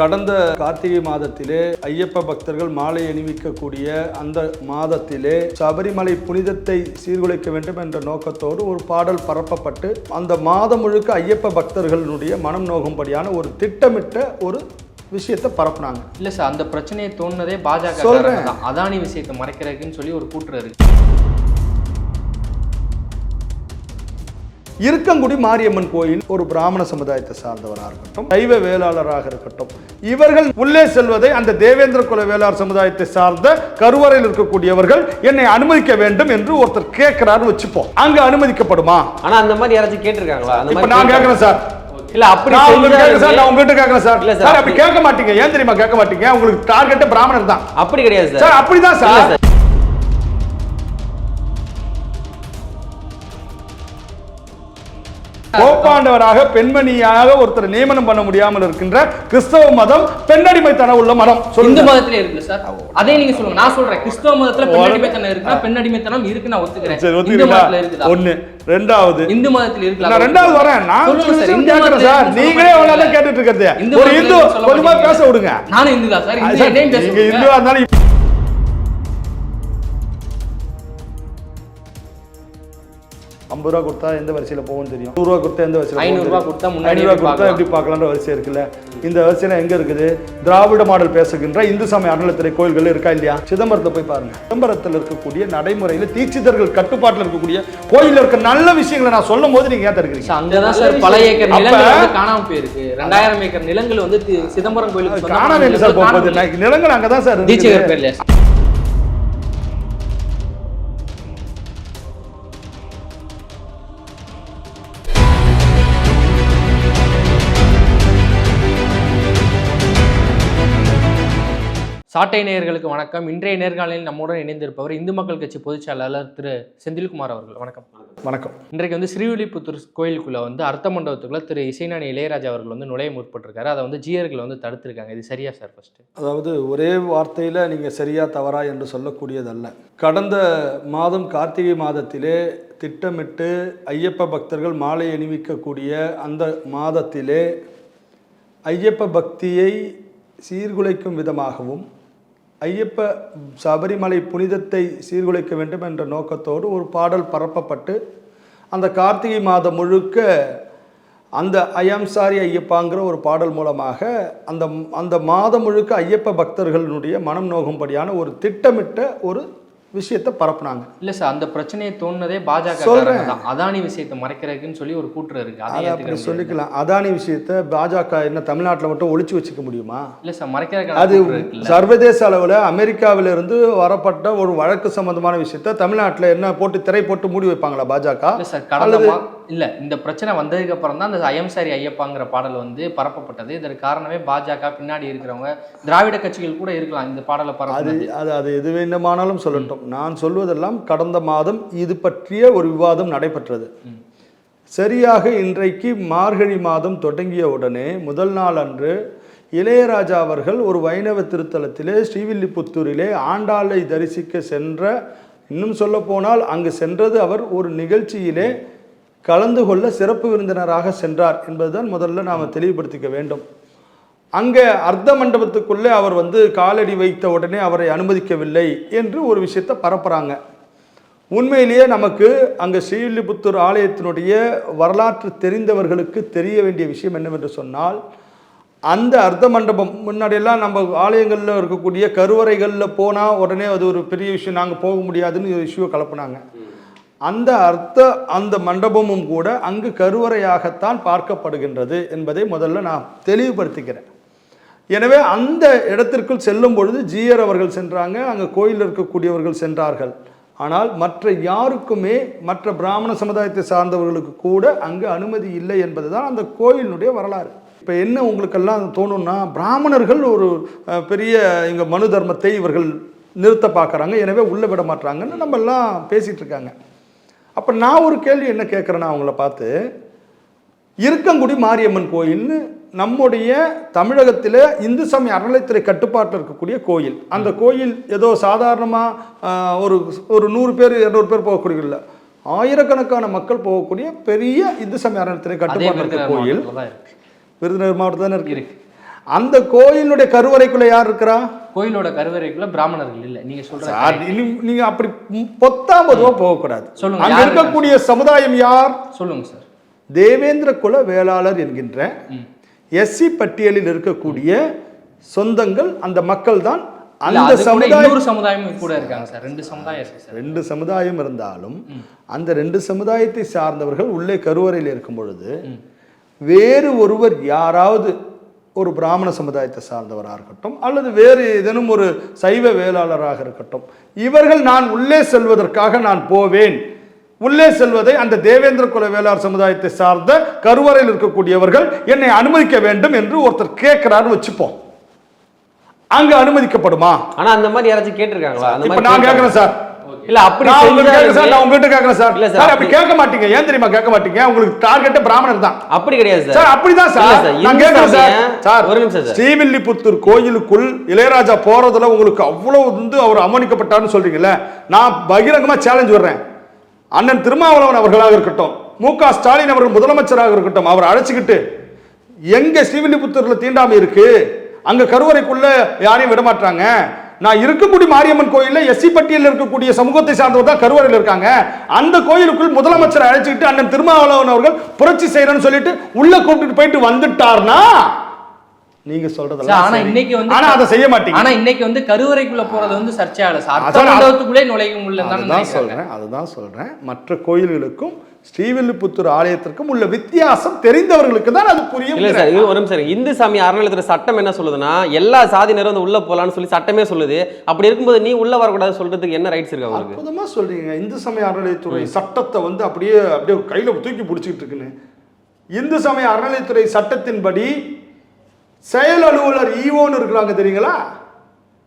கடந்த கார்த்திகை மாதத்திலே ஐயப்ப பக்தர்கள் மாலை அணிவிக்கக்கூடிய அந்த மாதத்திலே சபரிமலை புனிதத்தை சீர்குலைக்க வேண்டும் என்ற நோக்கத்தோடு ஒரு பாடல் பரப்பப்பட்டு அந்த மாதம் முழுக்க ஐயப்ப பக்தர்களுடைய மனம் நோகும்படியான ஒரு திட்டமிட்ட ஒரு விஷயத்தை பரப்புனாங்க. இல்ல சார் அந்த பிரச்சனையை தோணுனதே பாஜக தான் அதானி விஷயத்தை மறைக்கிறதுக்குன்னு சொல்லி ஒரு கூற்று இருக்கு. இருக்கங்குடி மாரியம்மன் கோயில் ஒரு பிராமண சமுதாயத்தை சார்ந்தவராக இருக்கட்டும் சைவ வேளாளராக இருக்கட்டும் இவர்கள் உள்ளே செல்வதை அந்த தேவேந்திர குல வேளாளர் சமுதாயத்தை சார்ந்த கருவறையில் இருக்கக்கூடியவர்கள் என்னை அனுமதிக்க வேண்டும் என்று ஒருத்தர் கேட்கிறாருன்னு வச்சுப்போம். அங்க அனுமதிக்கப்படுமா? ஆனா அந்த மாதிரி யாராச்சும் கேட்டிருக்காங்களா? இப்ப நான் கேட்க- கேட்கிறேன் சார். இல்ல அப்படி சார் நான் உங்ககிட்ட கேட்கிறேன் சார். சார், அப்படி கேட்க மாட்டீங்க. ஏன் தெரியுமா கேட்க மாட்டீங்க? உங்களுக்கு டார்கெட் பிராமணர் தான். அப்படி கிடையாது சார். அப்படிதான் சார். சார். போப்பாண்டவராக பெண்மணியாக ஒருத்தர் நியமனம் பண்ண முடியாமல் இருக்கின்ற கிறிஸ்தவ மதம் பெண்ணடிமைத்தனம் உள்ள மதம். இந்து மதத்துல இருக்கு சார்? அதே நீங்க சொல்லுங்க. நான் சொல்றேன். கிறிஸ்தவ மதத்துல பெண் அடிமைத்தனம் இருக்குன்னா பெண் அடிமைத்தனம் இருக்கு நான் ஒத்துக்கிறேன். சரி ஒத்துக்கிறீங்களா? ஒண்ணு. ரெண்டாவது. இந்து மதத்துல இருக்குல்ல நான் ரெண்டாவது வரேன். நான் கேட்கிறேன் சார். நீங்களே மாட்டீங்க. கேட்டுட்டு இருக்கிறது? ஒரு இந்து கொஞ்சமா. பேச விடுங்க. நானும் இந்து தான் சார். நீங்க. இந்துவா இருந்தாலும் ஐம்பது ரூபா கொடுத்தா எந்த வரிசையில போகும் தெரியும். நூறு ரூபா கொடுத்தா எந்த வரிசையில போகும் ஐநூறு ரூபா தெரியும். கொடுத்தா முன்னாடி கொடுத்தா எப்படி பார்க்கலான்ற வரிசை இருக்குல்ல? இந்த வரிசையில எங்க இருக்குது? திராவிட மாடல் பேசுகின்ற இந்து சமய அறநிலைத்துறை கோயில்கள் இருக்கா இல்லையா? சிதம்பரத்தை போய் பாருங்க. சிதம்பரத்தில் இருக்கக்கூடிய நடைமுறையில தீட்சிதர்கள் கட்டுப்பாட்டில் இருக்கக்கூடிய கோயில்ல இருக்க நல்ல விஷயங்களை நான் சொல்லும் போது நீங்க ஏன் தருக்கிறீங்க சார், அங்கதான் சார் பல ஏக்கர் நிலங்கள் வந்து காணாம போயிருக்கு. ரெண்டாயிரம் ஏக்கர் நிலங்கள் வந்து சிதம்பரம் கோயிலுக்கு சொந்தமான காணாம எங்க சார் நிலங்கள் நிலங்கள் அங்கதான் சார். தீட்சிதர் பேர்ல சாட்டை நேயர்களுக்கு வணக்கம். இன்றைய நேர்காணலில் நம்முடன் இணைந்திருப்பவர் இந்து மக்கள் கட்சி பொதுச் செயலாளர் திரு செந்தில்குமார் அவர்கள். வணக்கம். வணக்கம். இன்றைக்கு வந்து ஸ்ரீவில்லிபுத்தூர் கோயிலுக்குள்ள வந்து அர்த்த மண்டபத்துக்குள்ள திரு இசைஞானி இளையராஜா அவர்கள் வந்து நுழைய முற்பட்டிருக்காரு. அதை வந்து ஜியர்கள் வந்து தடுத்திருக்காங்க. இது சரியா சார் ஃபர்ஸ்ட் அதாவது ஒரே வார்த்தையில் நீங்கள் சரியா தவறா என்று சொல்லக்கூடியதல்ல. கடந்த மாதம் கார்த்திகை மாதத்திலே திட்டமிட்டு ஐயப்ப பக்தர்கள் மாலை அணிவிக்கக்கூடிய அந்த மாதத்திலே ஐயப்ப பக்தியை சீர்குலைக்கும் விதமாகவும் ஐயப்ப சபரிமலை புனிதத்தை சீர்குலைக்க வேண்டும் என்ற நோக்கத்தோடு ஒரு பாடல் பரப்பப்பட்டு அந்த கார்த்திகை மாதம் முழுக்க அந்த ஐயம் சாரி ஐயப்பாங்கிற ஒரு பாடல் மூலமாக அந்த அந்த மாதம் முழுக்க ஐயப்ப பக்தர்களுடைய மனம் நோகும்படியான ஒரு திட்டமிட்ட ஒரு விஷயத்தை பரப்புனாங்க. இல்ல சார் அந்த பிரச்சனையை தோணுனதே பாஜக சொல்றேன். அதானி விஷயத்தை மறைக்கிறதுக்குன்னு சொல்லி ஒரு கூற்று இருக்கு. அதை அப்படி. சொல்லிக்கலாம். அதானி விஷயத்தை பாஜக என்ன தமிழ்நாட்டில் மட்டும் ஒழிச்சு வச்சுக்க முடியுமா? இல்ல சார் மறைக்கிறதுக்கான அது சர்வதேச அளவில் அமெரிக்காவிலிருந்து வரப்பட்ட ஒரு வழக்கு சம்பந்தமான விஷயத்தை தமிழ்நாட்டில் என்ன போட்டு திரை போட்டு மூடி வைப்பாங்களா பாஜக? இல்ல சார் கடந்த இல்ல இந்த பிரச்சனை வந்ததுக்கு அப்புறம் தான் அந்த ஐயம் சாரி ஐயப்பாங்கிற பாடல் வந்து பரப்பப்பட்டது. இதற்கு காரணமே பாஜக. பின்னாடி இருக்கிறவங்க திராவிட கட்சிகள் கூட இருக்கலாம் இந்த பாடலை அது பரப்புனது. அது அது எது வேண்டுமானாலும் சொல்லட்டும். நான் சொல்வதெல்லாம் கடந்த மாதம் இது பற்றிய ஒரு விவாதம் நடைபெற்றது. சரியாக இன்றைக்கு மார்கழி மாதம் தொடங்கிய உடனே முதல் நாள் அன்று இளையராஜா அவர்கள் ஒரு வைணவ திருத்தலத்திலே ஸ்ரீவில்லிபுத்தூரிலே ஆண்டாளை தரிசிக்க சென்ற இன்னும் சொல்ல போனால் அங்கு சென்றது அவர் ஒரு நிகழ்ச்சியிலே கலந்து கொள்ள சிறப்பு விருந்தினராக சென்றார் என்பதுதான் முதல்ல நாம் தெளிவுபடுத்திக்க வேண்டும். அங்கே அர்த்த மண்டபத்துக்குள்ளே அவர் வந்து காலடி வைத்த உடனே அவரை அனுமதிக்கவில்லை என்று ஒரு விஷயத்தை பரப்புகிறாங்க உண்மையிலேயே நமக்கு அங்கே ஸ்ரீவில்லிபுத்தூர் ஆலயத்தினுடைய வரலாற்று தெரிந்தவர்களுக்கு தெரிய வேண்டிய விஷயம் என்னவென்று சொன்னால் அந்த அர்த்த மண்டபம் முன்னாடியெல்லாம் நம்ம ஆலயங்களில் இருக்கக்கூடிய கருவறைகளில் போனால் உடனே அது ஒரு பெரிய விஷயம் நாங்கள் போக முடியாதுன்னு ஒரு இஷ்யூவை கலப்புனாங்க. அந்த அர்த்த அந்த மண்டபமும் கூட அங்கு கருவறையாகத்தான் பார்க்கப்படுகின்றது என்பதை முதல்ல நான் தெளிவுபடுத்திக்கிறேன். எனவே அந்த இடத்திற்குள் செல்லும் பொழுது ஜீயர் அவர்கள் சென்றாங்க அங்கே கோயிலில் இருக்கக்கூடியவர்கள் சென்றார்கள். ஆனால் மற்ற யாருக்குமே மற்ற பிராமண சமுதாயத்தை சார்ந்தவர்களுக்கு கூட அங்கு அனுமதி இல்லை என்பது தான் அந்த கோயிலினுடைய வரலாறு. இப்போ என்ன உங்களுக்கெல்லாம் தோணும்னா பிராமணர்கள் ஒரு பெரிய இங்கே மனு தர்மத்தை இவர்கள் நிறுத்த பார்க்குறாங்க எனவே உள்ளே விட மாட்டாங்கன்னு நம்ம எல்லாம் பேசிகிட்டு இருக்காங்க. அப்போ நான் ஒரு கேள்வி என்ன கேட்குறேன்னா அவங்கள பார்த்து இருக்கங்குடி மாரியம்மன் கோயில்னு நம்முடைய தமிழகத்தில் இந்து சமய அறநிலைத்துறை கட்டுப்பாட்டில் இருக்கக்கூடிய கோயில். அந்த கோயில் ஏதோ சாதாரணமாக ஒரு ஒரு நூறு பேர் இரநூறு பேர் போகக்கூடிய இல்லை ஆயிரக்கணக்கான மக்கள் போகக்கூடிய பெரிய இந்து சமய அறநிலைத்துறை கட்டுப்பாட்டில் இருக்க கோயில். மாவட்டத்துல விருதுநகர் மாவட்டம் தானே இருக்கு. அந்த கோயிலுடைய கருவறைக்குள்ள யார் இருக்கிறா? கோயிலோட கருவறைக்குள்ள பிராமணர்கள் இல்ல. நீங்க சொல்ற நீங்க அப்படி பொத்தாமதுவா போகக்கூடாது. சொல்லுங்க, அங்க இருக்கக்கூடிய சமுதாயம் யார்? சொல்லுங்க சார். தேவேந்திர குல வேளாளர் என்கின்ற. எஸ்சி பட்டியலில் இருக்கக்கூடிய சொந்தங்கள் அந்த மக்கள் தான் அந்த கூட சமுதாயம் கூட இருக்காங்க சார். ரெண்டு சமுதாயம் ரெண்டு சமுதாயம் இருந்தாலும் அந்த ரெண்டு சமுதாயத்தை சார்ந்தவர்கள் உள்ளே கருவறையில் இருக்கும் பொழுது வேறு ஒருவர் யாராவது ஒரு பிராமண சமுதாயத்தை சார்ந்தவராக இருக்கட்டும் அல்லது வேறு ஏதேனும் ஒரு சைவ வேளாளராக இருக்கட்டும் இவர்கள் நான் உள்ளே செல்வதற்காக நான் போவேன். உள்ளே செல்வதை அந்த தேவேந்திர குல வேளாளர் சமுதாயத்தை சார்ந்த கருவறையில் இருக்கக்கூடியவர்கள் என்னை அனுமதிக்க வேண்டும் என்று ஒருத்தர் கேட்கிறாருன்னு வச்சுப்போம். அங்க அனுமதிக்கப்படுமா? ஆனா அந்த மாதிரி யாராச்சும் கேட்டிருக்காங்களா? இப்ப நான் கேட்கறேன் சார். இல்ல அப்படி சார், நான் உங்ககிட்ட கேட்கிறேன் சார். இல்ல சார், அப்படி கேட்க மாட்டீங்க. ஏன் தெரியுமா கேட்க மாட்டீங்க? உங்களுக்கு target பிராமணர் தான். அப்படி கிடையாது சார் சார், அப்படிதான் சார். நான் இந்து கேட்கிறேன் சார். சார், ஒரு நிமிஷம் சார் ஸ்ரீவில்லிபுத்தூர் கோயிலுக்குள் இளையராஜா போறதுல உங்களுக்கு அவ்வளவு வந்து அவர் அவமதிக்கப்பட்டார்னு சொல்றீங்கல்ல நான் பகிரங்கமா சேலஞ்ச் வர்றேன் அண்ணன் திருமாவளவன் அவர்களாக இருக்கட்டும் மு க ஸ்டாலின் அவர்கள் முதலமைச்சராக இருக்கட்டும் அவர் அழைச்சுக்கிட்டு எங்க ஸ்ரீவில்லிபுத்தூர்ல தீண்டாமை இருக்கு அங்க கருவறைக்குள்ள யாரையும் விட மாட்டாங்க நான் இருக்கக்கூடிய மாரியம்மன் கோயில்ல எஸ்சி பட்டியலில் இருக்கக்கூடிய சமூகத்தை சார்ந்தவர் தான் கருவறையில் இருக்காங்க. அந்த கோயிலுக்குள் முதலமைச்சர் அழைச்சிக்கிட்டு அண்ணன் திருமாவளவன் அவர்கள் புரட்சி செய்யறேன்னு சொல்லிட்டு உள்ள கூப்பிட்டு போயிட்டு வந்துட்டார்னா நீங்க சொல்றதெல்லாம் ஆனா. இன்னைக்கு வந்து ஆனா அதை செய்ய மாட்டீங்க. ஆனா இன்னைக்கு வந்து கருவறைக்குள்ள போறது வந்து சர்ச்சையால சார். அர்த்த அதான் மண்டபத்துக்குள்ளே நுழைய முடியல அதுதான் சொல்றேன் அதுதான் சொல்றேன். மற்ற கோயில்களுக்கும் ஸ்ரீவில்லிபுத்தூர் ஆலயத்திற்கும் உள்ள வித்தியாசம் தெரிந்தவர்களுக்கு தான் அது புரியும் இல்ல சார் இது ஒரு நிமிஷம். இந்து சாமி அறநிலையத்துறை சட்டம் என்ன சொல்லுதுன்னா எல்லா சாதியினரும் வந்து உள்ள போலாம்னு சொல்லி சட்டமே சொல்லுது. அப்படி இருக்கும்போது நீ உள்ள வரக்கூடாது சொல்றதுக்கு என்ன ரைட்ஸ் இருக்கு அவங்களுக்கு அற்புதமா சொல்றீங்க. இந்து சமய அறநிலையத்துறை சட்டத்தை வந்து அப்படியே அப்படியே கையில தூக்கி பிடிச்சிக்கிட்டு இருக்குன்னு. இந்து சமய அறநிலையத்துறை சட்டத்தின்படி செயல் அலுவலர் ஈவோன்னு இருக்கிறாங்க தெரியுங்களா?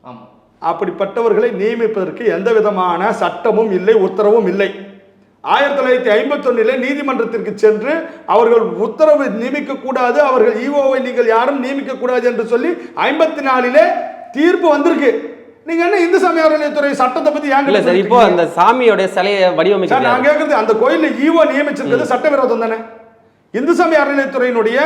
ஆமா. அப்படிப்பட்டவர்களை நியமிப்பதற்கு எந்த விதமான சட்டமும் இல்லை உத்தரவும் இல்லை. ஆயிரத்தி தொள்ளாயிரத்தி ஐம்பத்தொன்னிலே நீதிமன்றத்திற்கு சென்று அவர்கள் உத்தரவு நியமிக்க கூடாது அவர்கள் ஈஓவை நீங்கள் யாரும் நியமிக்க கூடாது என்று சொல்லி ஐம்பத்தி நாலிலே தீர்ப்பு வந்திருக்கு. நீங்க என்ன இந்து சமய அறநிலையத்துறை சட்டத்தை பத்தி இல்ல சார் இப்போ அந்த சாமியோட சிலையை சார் வடிவமைக்கிறாங்க நான் கேட்கறது அந்த கோயில்ல ஈவோ நியமிச்சிருக்கிறது சட்டவிரோதம் தானே? இந்து சமய அறநிலையத்துறையினுடைய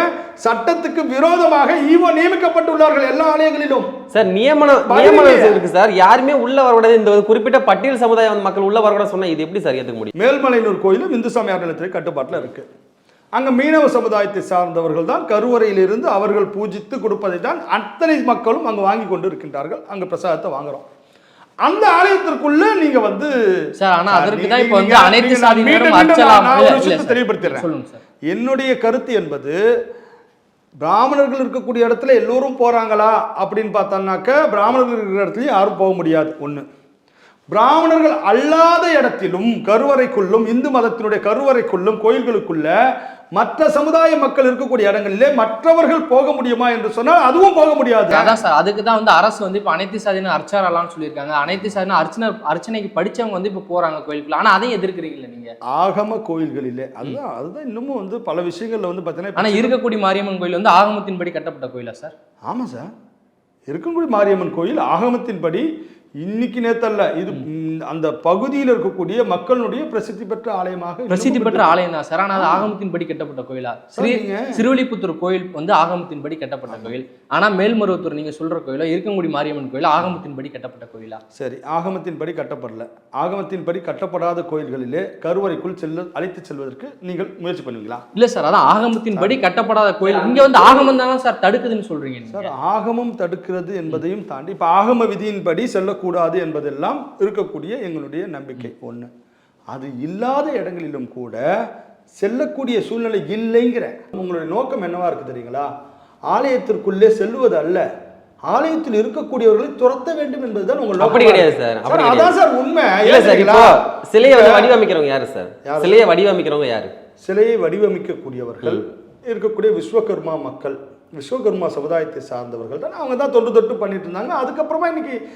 சட்டத்துக்கு விரோதமாக ஈவோ நியமிக்கப்பட்டுள்ளார்கள் எல்லா ஆலயங்களிலும். சார் நியமனம் நியமனம். இருக்கு சார்? யாருமே உள்ள வரக்கூடாது இந்த குறிப்பிட்ட பட்டியல் சமுதாயம் மக்கள் உள்ள வரக்கூடாது சொன்னா இது எப்படி சார் ஏத்துக்க முடியும்? மேல்மலையனூர் கோயிலும் இந்து சமய அறநிலையத்துறை கட்டுப்பாட்டில் இருக்கு. அங்க மீனவ சமுதாயத்தை சார்ந்தவர்கள் தான் கருவறையிலிருந்து அவர்கள் பூஜித்து கொடுப்பதை தான் அத்தனை மக்களும் அங்க வாங்கி கொண்டு இருக்கின்றார்கள். அங்க பிரசாதத்தை வாங்குறோம். அந்த ஆலயத்திற்குள்ள நீங்க வந்து சார் ஆனா அதற்கு தான் இப்போ வந்து அனைத்து சாதியினரும் அச்சலாம். தெளிவுபடுத்திடுறேன். சொல்லுங்க சார். என்னுடைய கருத்து என்பது பிராமணர்கள் இருக்கக்கூடிய இடத்துல எல்லோரும் போறாங்களா அப்படின்னு பார்த்தோம்னாக்க பிராமணர்கள் இருக்கிற இடத்துலயும் யாரும் போக முடியாது. ஒண்ணு. பிராமணர்கள் அல்லாத இடத்திலும் கருவறைக்குள்ளும் இந்து மதத்தினுடைய கருவறைக்குள்ளும் கோயில்களுக்குள்ள மற்ற சமுதாய மக்கள் இருக்கக்கூடிய இடங்களிலே மற்றவர்கள் போக முடியுமா என்று சொன்னால் அதுவும் போக முடியாது. அதான் சார் அதுக்கு தான் வந்து அரசு வந்து இப்போ அனைத்து சாதியினர் அர்ச்சகராலாம்னு சொல்லியிருக்காங்க. அனைத்து சாதியினர் அர்ச்சனை அர்ச்சனைக்கு படிச்சவங்க வந்து இப்போ போறாங்க கோயிலுக்குள்ள. ஆனா அதையும் எதிர்க்கிறீங்களா நீங்க? ஆகம கோயில்களிலே. அதுதான் அதுதான் இன்னமும் வந்து பல விஷயங்கள்ல வந்து பார்த்தீங்கன்னா இருக்கக்கூடிய மாரியம்மன் கோயில் வந்து ஆகமத்தின்படி கட்டப்பட்ட கோயிலா சார்? ஆமாம் சார். இருக்கன்குடி மாரியம்மன் கோயில் ஆகமத்தின்படி இன்னைக்கு நேத்தல்ல இது அந்த பகுதியில் இருக்கக்கூடிய மக்களுடைய பிரசித்தி பெற்ற ஆலயமாக பிரசித்தி பெற்ற. ஆலயம் தான். சார் ஆனா அது ஆகமத்தின்படி கட்டப்பட்ட கோயிலா? ஸ்ரீ சிறுவலிபுத்தூர் கோயில் வந்து ஆகமத்தின்படி கட்டப்பட்ட கோயில். ஆனா மேல்மருவத்தூர் நீங்க சொல்ற கோயிலோ இருக்கங்குடி மாரியம்மன் கோயில் ஆகமத்தின்படி கட்டப்பட்ட கோயிலா? சரி ஆகமத்தின்படி கட்டப்படல. ஆகமத்தின்படி கட்டப்படாத கோயில்களிலே கருவறைக்குள் செல்ல அழைத்து செல்வதற்கு நீங்கள் முயற்சி பண்ணுவீங்களா? இல்ல சார் அதான் ஆகமத்தின்படி கட்டப்படாத கோயில். இங்க வந்து ஆகமம் தானே சார் தடுக்குதுன்னு சொல்றீங்க. சார் ஆகமம் தடுக்கிறது என்பதையும் தாண்டி இப்போ ஆகம விதியின்படி செல்லக்கூடாது என்பதெல்லாம் இருக்கக்கூடிய எங்களுடைய நம்பிக்கை. ஒன்று அது இல்லாத இடங்களிலும் கூட செல்லக்கூடிய சூழ்நிலை இல்லைங்கிற உங்களுடைய நோக்கம் என்னவா இருக்கு தெரியுங்களா? ஆலயத்திற்குள்ளே செல்வது அல்ல. ஆலயத்தில் இருக்கக்கூடியவர்களை துரத்த வேண்டும் என்பதுதான் உங்கள் அப்படி கிடையாது. சார், அப்படி அதான் சார் உண்மை. இல்ல சார் இப்போ? சிலையை வடிவமைக்கிறவங்க யாரு சார்? சிலையை வடிவமைக்கிறவங்க யாரு? சிலையை வடிவமைக்கக்கூடியவர்கள் இருக்கக்கூடிய விஸ்வகர்மா மக்கள். விஸ்வகர்மா சமுதாயத்தை சார்ந்தவர்கள் தான். அவங்க தான் தொண்டு தொட்டு பண்ணிட்டு இருந்தாங்க. அதுக்கப்புறமா இன்னைக்கு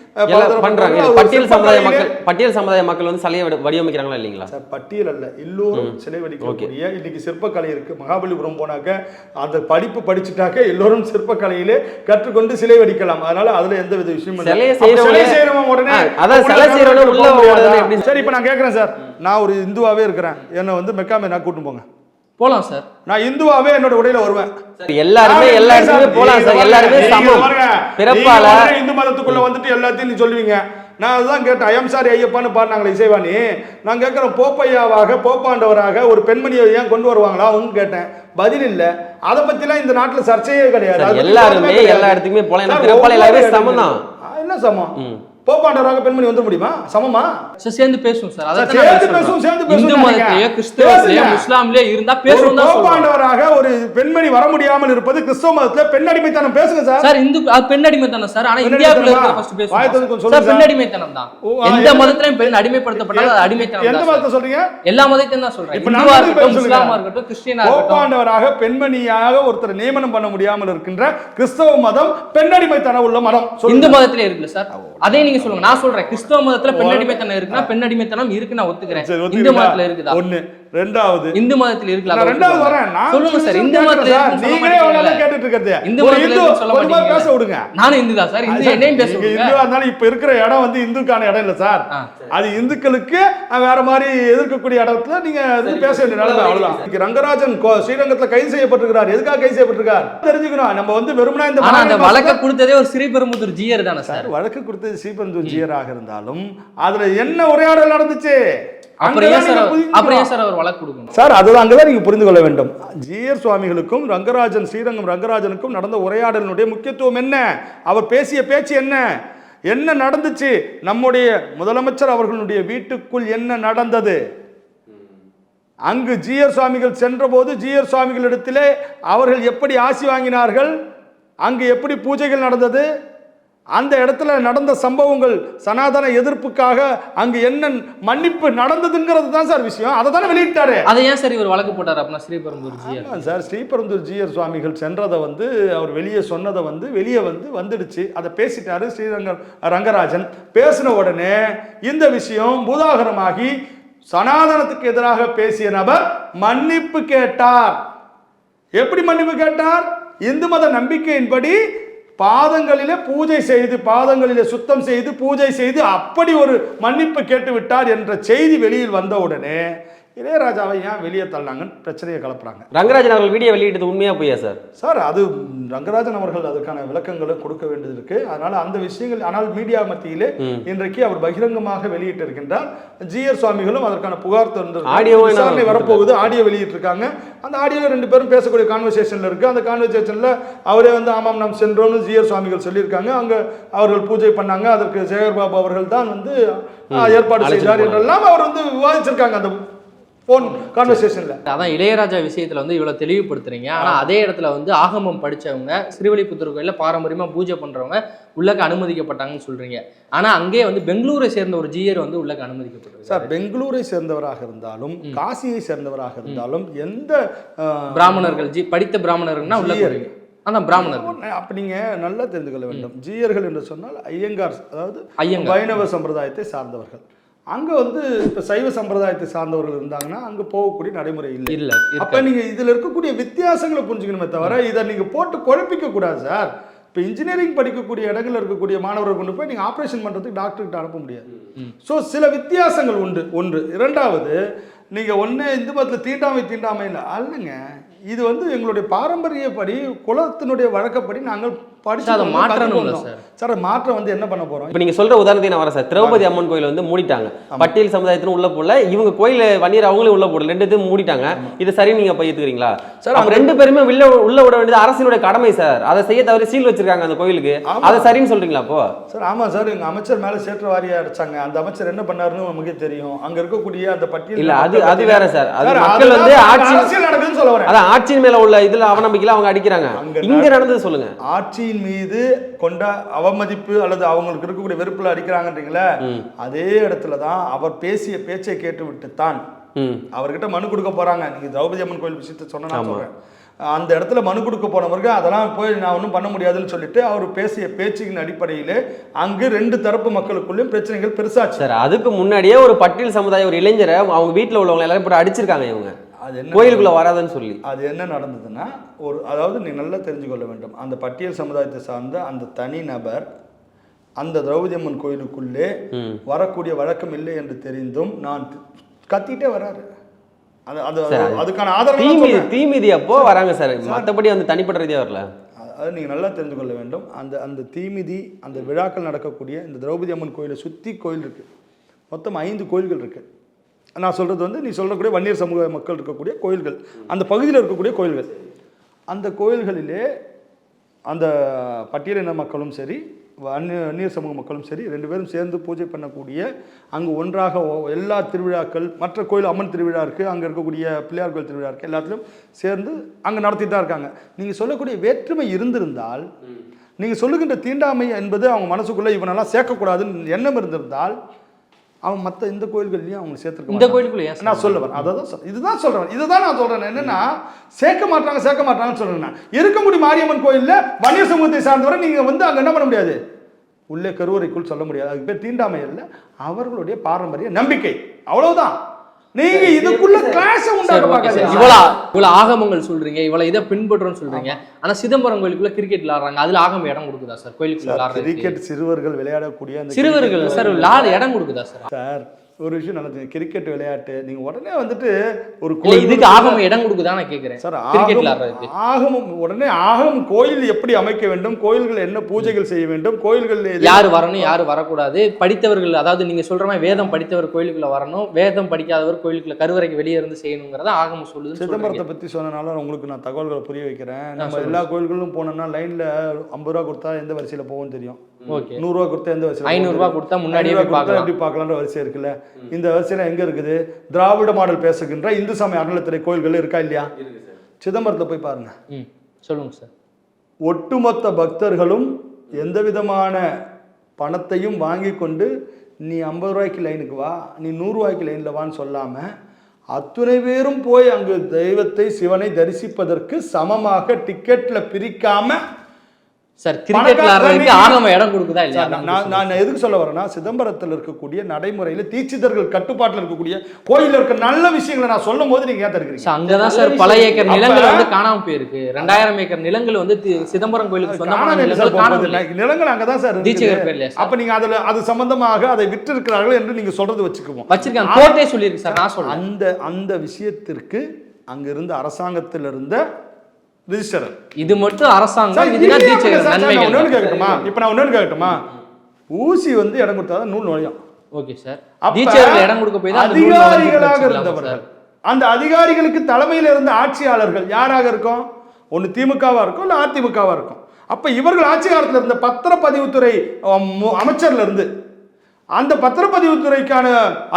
பண்றாங்க. பட்டியல் சமுதாய மக்கள் பட்டியல் சமுதாய மக்கள் வந்து சிலையை வடி- வடிவமைக்கிறாங்களா இல்லைங்களா? சார் பட்டியல் அல்ல. எல்லோரும் சிலை வடிக்கக்கூடிய இன்னைக்கு சிற்பக்கலை இருக்கு. மகாபலிபுரம் போனாக்க அந்த படிப்பு படிச்சுட்டாக்க எல்லோரும் சிற்பக்கலையிலே கற்றுக்கொண்டு சிலை வடிக்கலாம். அதனால அதுல எந்த வித விஷயமும் சிலை செய்றவன் உடனே அதான் சிலை எப்படி- சரி இப்ப நான் கேக்குறேன் சார். நான் ஒரு இந்துவாவே இருக்கிறேன். என்னை வந்து மெக்காமே நான் கூட்டு போங்க. போலாம் சார். நான் இந்துவாவே என்னோட உடையில வருவேன். சார் எல்லாருமே எல்லா இடத்துக்குமே போலாம் சார். எல்லாருமே சமம். பிறப்பால இந்து மதத்துக்குள்ள வந்துட்டு எல்லாத்தையும் நீ சொல்லுவீங்க. நான் அதுதான் கேட்டேன். ஐயம் சாரி ஐயப்பான்னு பாடினாங்களே இசைவாணி. நான் கேட்குறேன் போப்பையாவாக போப்பாண்டவராக ஒரு பெண்மணியை ஏன் கொண்டு வருவாங்களா? அவங்க கேட்டேன். பதில் இல்ல. அதை பத்திலாம் இந்த நாட்டுல சர்ச்சையே கிடையாது. எல்லாருமே. எல்லா இடத்துக்குமே பிறப்பால எல்லாருமே சமம் தான். என்ன சமம்? போப்பாண்டவராக பெண்மணி வந்துட முடியுமா? சமமா? சார் சேர்ந்து பேசுவோம் சார். அதான் சேர்ந்து பேசுவோம், சேர்ந்து பேசுவோம் இந்து. மதத்திலேயோ கிறிஸ்தவத்திலேயோ பேசுங்க. முஸ்லாம்லயோ இருந்தா பேசுவோம் தான் போப்பாண்டவராக ஒரு பெண்மணி வர முடியாமல் இருப்பது கிறிஸ்தவ மதத்துல பெண் அடிமைத்தனம் பேசுங்க சார். சார் இந்து அது பெண் அடிமைத்தனம் சார். ஆனா பெண் இந்தியாவுக்குள்ள அடிமைத்தனமா? இருக்க ஃபர்ஸ்ட் பேசுவோம். சார் பெண். அடிமைத்தனம் தான். எந்த மதத்திலையும் பெண் அடிமைப்படுத்தப்பட்டாலும் அது அடிமைத்தனம் எந்த. மதத்தை சொல்றீங்க? எல்லா மதத்தையும் தான் சொல்றேன். இப்ப இந்துவா நான் இருக்கட்டும். முஸ்லாமா இருக்கட்டும் கிறிஸ்டியனா இருக்கட்டும். போப்பாண்டவராக பெண்மணியாக ஒருத்தர் நியமனம் பண்ண முடியாமல் இருக்கின்ற கிறிஸ்தவ மதம் பெண் அடிமைத்தனம் உள்ள மதம். இந்து. மதத்திலே இருக்குல்ல சார். அதே நீங்க சொல்லுங்க நான் சொல்றேன். கிறிஸ்தவ மதத்துல பெண் அடிமைத்தனம் இருக்குன்னா பெண் அடிமைத்தனம் இருக்கு நான் ஒத்துக்கிறேன். இந்து? மதத்துல இருக்குதா? ஒண்ணு. ரெண்டாவது. இந்து மதத்துல அதை ரெண்டாவது. வரேன். சொல்லுங்க சார் இந்து மதத்துல நீங்களே. நேரம் கேட்டுட்டு இருக்கிறது இந்து மதத்துல. பேச விடுங்க. நானும் இந்து தான் சார். இந்து என்னையும் பேசுவாங்க இந்துவா இருந்தாலும் இப்ப இருக்கிற இடம் வந்து இந்துக்கான இடம் இல்ல சார். அது இந்துக்களுக்கு வேற மாதிரி எதிர்க்கக்கூடிய இடத்துல நீங்க பேச வேண்டிய நிலைமை அவ்வளவுதான். ரங்கராஜன் கோ- ஸ்ரீரங்கத்துல கைது செய்யப்பட்டிருக்கிறார். எதுக்காக கைது செய்யப்பட்டிருக்கார்? தெரிஞ்சுக்கணும். நம்ம வந்து வெறுமனா இந்த அந்த வழக்க கொடுத்ததே ஒரு ஸ்ரீபெரும்புத்தூர் ஜியர் தானே சார்? வழக்கு கொடுத்தது ஸ்ரீபெரும்புதூர் ஜியராக இருந்தாலும் அதுல என்ன உரையாடல் நடந்துச்சு? அப்புறம் ஏன் சார். அப்புறம் ஏன் சார் அவர் வழக்கு கொடுக்கணும். சார் அதுதான் அங்கதான் நீங்க புரிந்து கொள்ள வேண்டும். ஜிஆர் சுவாமிகளுக்கும் ரங்கராஜன் ஸ்ரீரங்கம் ரங்கராஜனுக்கும் நடந்த உரையாடலினுடைய முக்கியத்துவம் என்ன? அவர் பேசிய பேச்சு என்ன? என்ன நடந்துச்சு? நம்முடைய முதலமைச்சர் அவர்களுடைய வீட்டுக்குள் என்ன நடந்தது? அங்கு ஜிஆர் சுவாமிகள் சென்றபோது ஜிஆர் சுவாமிகளிடத்திலே அவர்கள் எப்படி ஆசி வாங்கினார்கள்? அங்கு எப்படி பூஜைகள் நடந்தது? அந்த இடத்துல நடந்த சம்பவங்கள் சனாதன எதிர்ப்புக்காக அங்கு என்ன மன்னிப்பு நடந்ததுங்கிறது தான் சார் விஷயம். அதை தானே வெளியிட்டாரு. அதை ஏன் சார் இவர் வழக்கு போட்டார் அப்படின்னா ஸ்ரீபெரும்புத்தூர் ஜியர் சார் ஸ்ரீபெரும்புதூர் ஜிஆர் சுவாமிகள் சென்றதை வந்து அவர் வெளியே சொன்னதை வந்து வெளியே வந்து வந்துடுச்சு. அதை பேசிட்டாரு ஸ்ரீரங்க ரங்கராஜன். பேசின உடனே இந்த விஷயம் பூதாகரமாகி சனாதனத்துக்கு எதிராக பேசிய நபர் மன்னிப்பு கேட்டார். எப்படி மன்னிப்பு கேட்டார்? இந்து மத நம்பிக்கையின்படி பாதங்களிலே பூஜை செய்து பாதங்களிலே சுத்தம் செய்து பூஜை செய்து அப்படி ஒரு மன்னிப்பு கேட்டு விட்டார் என்ற செய்தி வெளியில் வந்த உடனே இளையராஜாவை ஏன் வெளியே தள்ளாங்கன்னு பிரச்சனையை கிளப்புறாங்க ரங்கராஜன் அவர்கள் வீடியோ வெளியிட்டது உண்மையா பொய்யா சார்? சார் அது ரங்கராஜன் அவர்கள் அதுக்கான விளக்கங்களை கொடுக்க வேண்டியது இருக்கு. அதனால அந்த விஷயங்கள் ஆனால் மீடியா மத்தியிலே இன்றைக்கு அவர் பகிரங்கமாக வெளியிட்டிருக்கின்றார். ஜிஆர் சுவாமிகளும் அதற்கான புகார் தந்து என்ன விசாரணை வரப்போகுது. ஆடியோ வெளியிட்டிருக்காங்க. அந்த ஆடியோவில் ரெண்டு பேரும் பேசக்கூடிய கான்வர்சேஷன்ல இருக்கு. அந்த கான்வர்சேஷன்ல அவரே வந்து ஆமாம் நாம் சென்றோம்னு ஜிஆர் சுவாமிகள் சொல்லியிருக்காங்க. அங்க அவர்கள் பூஜை பண்ணாங்க. அதற்கு ஜெயர் பாபு அவர்கள் தான் வந்து ஏற்பாடு செய்தார். என்றெல்லாம் அவர் வந்து விவாதிச்சிருக்காங்க. அந்த ஃபோன் கான்வர்சேஷன்ல அதான் இளையராஜா விஷயத்துல வந்து இவ்வளவு தெளிவுபடுத்துறீங்க. ஆனா அதே இடத்துல வந்து ஆகமம் படிச்சவங்க ஸ்ரீவல்லிபுத்தூர் கோயில்ல பாரம்பரியமா பூஜை பண்றவங்க உள்ளக்க அனுமதிக்கப்பட்டாங்கன்னு சொல்றீங்க. ஆனா அங்கேயே வந்து பெங்களூரை சேர்ந்த ஒரு ஜியர் வந்து உள்ளக்க அனுமதிக்கப்பட்டிருக்காரு. சார் பெங்களூரை சேர்ந்தவராக இருந்தாலும் காசியை சேர்ந்தவராக இருந்தாலும் எந்த பிராமணர்கள் ஜி படித்த பிராமணர்கள்னா உள்ள அதான் பிராமணர்கள். அப்ப நல்லா தெரிந்து கொள்ள வேண்டும் ஜீயர்கள் என்று சொன்னால் ஐயங்கார் அதாவது ஐயங்கார். வைணவ சம்பிரதாயத்தை சார்ந்தவர்கள். அங்க வந்து இப்ப சைவ சம்பிரதாயத்தை சார்ந்தவர்கள் இருந்தாங்கன்னா அங்க போகக்கூடிய நடைமுறை இல்லை. இல்ல அப்ப இருக்காது. நீங்க இதுல இருக்கக்கூடிய வித்தியாசங்களை புரிஞ்சுக்கணுமே தவிர இதை நீங்க போட்டு குழப்பிக்க கூடாது சார். இப்போ இன்ஜினியரிங் படிக்கக்கூடிய இடங்கள்ல இருக்கக்கூடிய மாணவர்கள் கொண்டு போய் நீங்கள் ஆப்ரேஷன் பண்ணுறதுக்கு டாக்டர்கிட்ட அனுப்ப முடியாது. ஸோ சில வித்தியாசங்கள் உண்டு ஒன்று. இரண்டாவது நீங்கள் ஒன்று இந்து மதத்தில் தீண்டாமை தீண்டாமை இல்லை. அல்லங்க இது வந்து எங்களுடைய பாரம்பரியப்படி குலத்தினுடைய வழக்கப்படி நாங்கள் படிச்சு சார், அதை வந்தோம். சார்? அதை மாற்றம் வந்து என்ன பண்ண இப்போ நீங்க சொல்ற உதாரணத்தை நான் வரேன் சார். திரௌபதி அம்மன் கோயில் வந்து மூடிட்டாங்க. பட்டியல் சமுதாயத்திலும் உள்ள போடல. இவங்க கோயில் வன்னியர் அவங்களும் உள்ள போடல. ரெண்டு இதுவும் மூடிட்டாங்க. இது சரி நீங்க போய் ஏத்துக்கிறீங்களா? சார், சார் அப்ப ரெண்டு பேருமே உள்ள உள்ள விட வேண்டியது அரசினுடைய கடமை சார். அதை செய்ய தவிர சீல் வச்சிருக்காங்க அந்த கோயிலுக்கு. ஆமா. அதை சரின்னு சொல்றீங்களா அப்போ? சார் ஆமாம் சார். எங்கள் அமைச்சர் மேலே சேற்று வாரியா அடிச்சாங்க. அந்த அமைச்சர் என்ன பண்ணாருன்னு நமக்கு தெரியும். அங்கே இருக்கக்கூடிய அந்த பட்டியல் இல்ல, அது- அது வேற சார். அது சார், மக்கள் வந்து ஆட்சி- நடக்குதுன்னு சொல்ல வரேன். அதான் ஆட்சியின் மேல உள்ள இதுல அவநம்பிக்கையில அவங்க அடிக்கிறாங்க. இங்க நடந்தது சொல்லுங்க. ஆட்சியின் மீது கொண்ட அவமதிப்பு அல்லது அவங்களுக்கு இருக்கக்கூடிய வெறுப்புல அடிக்கிறாங்கன்றீங்களே அதே இடத்துல தான் அவர் பேசிய பேச்சை கேட்டு விட்டு தான் அவர்கிட்ட மனு கொடுக்க போறாங்க. நீங்க திரௌபதி அம்மன் கோயில் விஷயத்தை சொன்ன நான் சொல்றேன். அந்த இடத்துல மனு கொடுக்க போனவர்கள் அதெல்லாம் போய் நான் ஒன்றும் பண்ண முடியாதுன்னு சொல்லிட்டு அவர் பேசிய பேச்சின் அடிப்படையிலே அங்கு ரெண்டு தரப்பு மக்களுக்குள்ளேயும் பிரச்சனைகள் பெருசாச்சு. சார் அதுக்கு முன்னாடியே ஒரு பட்டியல் சமுதாய ஒரு இளைஞரை அவங்க வீட்டுல உள்ளவங்க எல்லாரும் போட்டு அடிச்சிருக்காங்க இவங்க. அது என்ன கோயிலுக்குள்ள வராதுன்னு சொல்லி. அது என்ன நடந்ததுன்னா ஒரு அதாவது நீ நல்லா தெரிஞ்சு கொள்ள வேண்டும். அந்த பட்டியல் சமுதாயத்தை சார்ந்த அந்த தனி நபர் அந்த திரௌபதி அம்மன் கோயிலுக்குள்ளே வரக்கூடிய வழக்கம் இல்லை என்று தெரிந்தும் நான் கத்திட்டே வராரு. அதுக்கான ஆதரவு தீமிதி அப்போ வராங்க சார். மத்தபடி வந்து தனிப்பட்ட ரீதியா வரல. அது நீங்கள் நல்லா தெரிந்து கொள்ள வேண்டும். அந்த அந்த தீமிதி அந்த விழாக்கள் நடக்கக்கூடிய இந்த திரௌபதி அம்மன் கோயிலை சுற்றி கோயில் இருக்குது மொத்தம் ஐந்து கோயில்கள் இருக்குது நான் சொல்கிறது வந்து நீ சொல்லக்கூடிய வன்னியர் சமூக மக்கள் இருக்கக்கூடிய கோயில்கள். அந்த பகுதியில் இருக்கக்கூடிய கோயில்கள். அந்த கோயில்களிலே அந்த பட்டியலின மக்களும் சரி அந்நிய அந்நியர் சமூக மக்களும் சரி ரெண்டு பேரும் சேர்ந்து பூஜை பண்ணக்கூடிய அங்கு ஒன்றாக எல்லா திருவிழாக்கள் மற்ற கோயில் அம்மன் திருவிழா இருக்குது அங்கே இருக்கக்கூடிய பிள்ளையார் கோயில் திருவிழா இருக்குது எல்லாத்துலேயும் சேர்ந்து அங்கே நடத்திட்டு தான் இருக்காங்க. நீங்கள் சொல்லக்கூடிய வேற்றுமை இருந்திருந்தால் நீங்கள் சொல்லுகின்ற தீண்டாமை என்பது அவங்க மனசுக்குள்ளே இவனெல்லாம் சேர்க்கக்கூடாதுன்னு எண்ணம் இருந்திருந்தால் அவன் மற்ற இந்த கோயில்கள்லையும் அவங்க சேர்த்துருக்க இந்த கோயிலுக்குள்ள நான் சொல்ல வரேன் அதை தான் இதுதான் சொல்கிறேன் இதுதான் நான் சொல்கிறேன் என்னன்னா சேர்க்க மாட்டாங்க சேர்க்க மாட்டாங்கன்னு சொல்கிறேன் இருக்கங்குடி மாரியம்மன் கோயிலில் வன்னியர் சமூகத்தை சார்ந்தவரை நீங்கள் வந்து அங்கே என்ன பண்ண முடியாது? உள்ளே கருவறைக்குள் சொல்ல முடியாது. அதுக்கு பேர் தீண்டாமை இல்லை அவர்களுடைய பாரம்பரிய நம்பிக்கை. அவ்வளவுதான். நீங்க இதுக்குள்ள கிளாஸ் உண்டாக்க. பார்க்காதீங்க. இவ்வளவு இவ்வளவு ஆகமங்கள் சொல்றீங்க இவ்வளவு இதை பின்பற்றோம்னு சொல்றீங்க. ஆனா சிதம்பரம் கோயிலுக்குள்ள கிரிக்கெட் விளையாடுறாங்க அதுல ஆகமம் இடம் கொடுக்குதா சார் கோயிலுக்குள்ள கிரிக்கெட் சிறுவர்கள் விளையாடக்கூடிய அந்த சிறுவர்கள் சார் இடம் கொடுக்குதா சார் சார் ஒரு விஷயம் நடந்தது கிரிக்கெட் விளையாட்டு. நீங்க உடனே வந்துட்டு ஒரு கோயில் இதுக்கு ஆகமம் இடம் கொடுக்குதா நான் கேக்குறேன் சார் ஆகமம் உடனே ஆகமம் கோயில் எப்படி அமைக்க வேண்டும்? கோயில்கள் என்ன பூஜைகள் செய்ய வேண்டும்? கோயில்கள் யார் வரணும் யார் வரக்கூடாது? படித்தவர்கள் அதாவது நீங்க சொல்ற மாதிரி வேதம் படித்தவர் கோயிலுக்குள்ள வரணும். வேதம் படிக்காதவர் கோயிலுக்குள்ள கருவறைக்கு வெளியே இருந்து செய்யணுங்கிறத ஆகமம் சொல்றீங்க. சிதம்பரத்தை பத்தி சொன்னனால உங்களுக்கு நான் தகவல்களை புரிய வைக்கிறேன். நம்ம எல்லா கோயில்களும் போனோம்னா லைன்ல ஐம்பது ரூபா கொடுத்தா எந்த வரிசையில போகும்னு தெரியும். ஓகே. நூறு ரூபா கொடுத்தா எந்த வரிசையில ஐநூறு ரூபாய் கொடுத்தா முன்னாடியே கொடுத்தா பார்க்கலாம். எப்படி பார்க்கலான்ற வரிசை இருக்குல்ல? இந்த வரிசையில எங்க இருக்குது? திராவிட மாடல் பேசுகின்ற இந்து சமய அறநிலைத்துறை கோயில்கள் இருக்கா இல்லையா? சிதம்பரத்துல போய் பாருங்க. சொல்லுங்க சார். ஒட்டுமொத்த பக்தர்களும் எந்த விதமான பணத்தையும் வாங்கி கொண்டு நீ ஐம்பது ரூபாய்க்கு லைனுக்கு வா நீ நூறு ரூபாய்க்கு லைனில் வான்னு சொல்லாமல் அத்துணை பேரும் போய் அங்கு தெய்வத்தை சிவனை தரிசிப்பதற்கு சமமாக டிக்கெட்டில் பிரிக்காம சார் கிரிக்கெட் பணக்கார விளையாடுறதுக்கு நீங்க- ஆகமம் இடம் கொடுக்குதா இல்லையா? நான் நான் எதுக்கு சொல்ல வரேன்னா சிதம்பரத்தில் இருக்கக்கூடிய நடைமுறையில் தீட்சிதர்கள் கட்டுப்பாட்டில் இருக்கக்கூடிய கோயிலில் இருக்க நல்ல விஷயங்களை நான் சொல்லும் போது நீங்கள் ஏன் தருக்கிறீங்க சார் அங்கதான் சார் பல ஏக்கர் நிலங்கள் வந்து காணாம போயிருக்கு. ரெண்டாயிரம் ஏக்கர் நிலங்கள் வந்து சிதம்பரம் கோயிலுக்கு சொந்தமான நிலங்கள். நிலங்கள் அங்கே தான் சார் தீட்சிதர் சார்? அப்ப நீங்க அதுல அது சம்பந்தமாக அதை விற்றிருக்கிறார்கள் என்று நீங்க சொல்றது வச்சுக்குவோம். வச்சிருக்காங்க கோர்ட்டே சொல்லியிருக்கு சார் நான் சொல்றேன். அந்த அந்த விஷயத்திற்கு அங்க இருந்த அரசாங்கத்தில் இருந்த ரிஜிஸ்டர் இது மட்டும் அரசாங்கம் இதுதான் தீட்சிதர் நன்மைகள் ஒன்னு கேட்கட்டுமா? இப்ப நான் ஒன்னு கேட்கட்டுமா? ஊசி வந்து இடம் கொடுத்தாதான் நூல் நுழையும். Okay sir. தீட்சிதர்கள் இடம் கொடுக்க போய் தான் அதிகாரிகளாக இருந்தவர்கள்? அந்த அதிகாரிகளுக்கு தலைமையில் இருந்த ஆட்சியாளர்கள் யாராக இருக்கும்? ஒன்று திமுகவா இருக்கும் இல்லை அதிமுகவா இருக்கும்? அப்ப இவர்கள் ஆட்சி காலத்தில் இருந்த பத்திரப்பதிவுத்துறை அம், அந்த பத்திரப்பதிவுத்துறைக்கான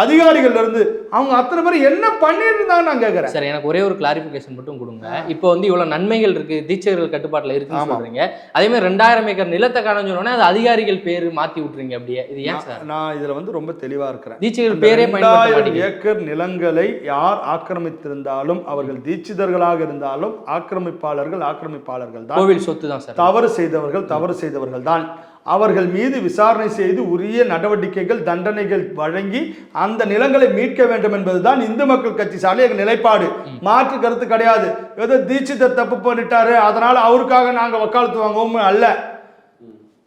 அதிகாரிகள்ல இருந்து அவங்க அத்தனை பேர் என்ன பண்ணிட்டு இருந்தாங்க நான் கேட்கறேன் சார் எனக்கு ஒரே ஒரு கிளாரிபிகேஷன் மட்டும் கொடுங்க. இப்போ வந்து இவ்வளவு நன்மைகள் இருக்கு தீட்சகர்கள் கட்டுப்பாட்டுல இருக்குன்னு. சொல்றீங்க. அதே மாதிரி ரெண்டாயிரம் ஏக்கர் நிலத்தை காணன்னு சொன்னோன்னே அது அதிகாரிகள் பேரு மாத்தி விட்டுறீங்க அப்படியே. இது ஏன் சார்? நான் இதுல வந்து ரொம்ப தெளிவா இருக்கிறேன். தீட்சகர்கள் பேரே ரெண்டாயிரம் ஏக்கர் நிலங்களை யார் ஆக்கிரமித்திருந்தாலும் அவர்கள் தீட்சிதர்களாக இருந்தாலும் ஆக்கிரமிப்பாளர்கள் ஆக்கிரமிப்பாளர்கள் தான். கோவில் சொத்து தான் சார். தவறு செய்தவர்கள் தவறு செய்தவர்கள் தான். அவர்கள் மீது விசாரணை செய்து உரிய நடவடிக்கைகள் தண்டனைகள் வழங்கி அந்த நிலங்களை மீட்க வேண்டும் என்பதுதான் இந்து மக்கள் கட்சி சார்பில் எங்கள் நிலைப்பாடு. மாற்று கருத்து கிடையாது. ஏதோ தீட்சிதர் தப்பு பண்ணிட்டாரு. அதனால அவருக்காக நாங்கள் வக்காலத்து வாங்கவும் அல்ல.